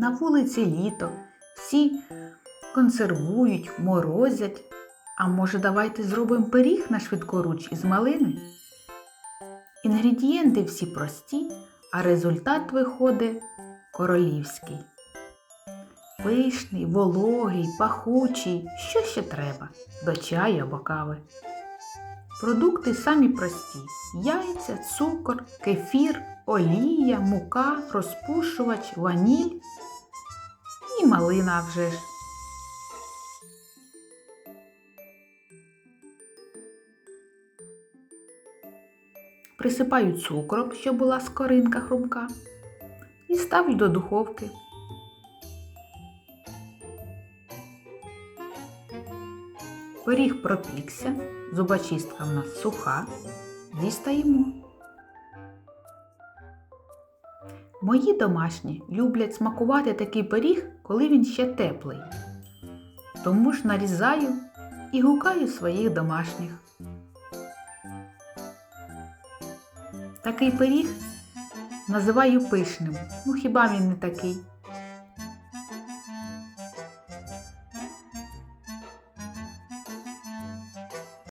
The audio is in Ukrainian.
На вулиці літо, всі консервують, морозять. А може, давайте зробимо пиріг на швидкоруч із малини? Інгредієнти всі прості, а результат виходить королівський. Пишний, вологий, пахучий, що ще треба до чаю або кави. Продукти самі прості: яйця, цукор, кефір, олія, мука, розпушувач, ваніль малина вже ж. Присипаю цукром, щоб була скоринка хрумка, і ставлю до духовки. Пиріг пропікся, зубочистка в нас суха. Дістаємо. Мої домашні люблять смакувати такий пиріг, коли він ще теплий. Тому ж нарізаю і гукаю своїх домашніх. Такий пиріг називаю пишним. Ну хіба він не такий?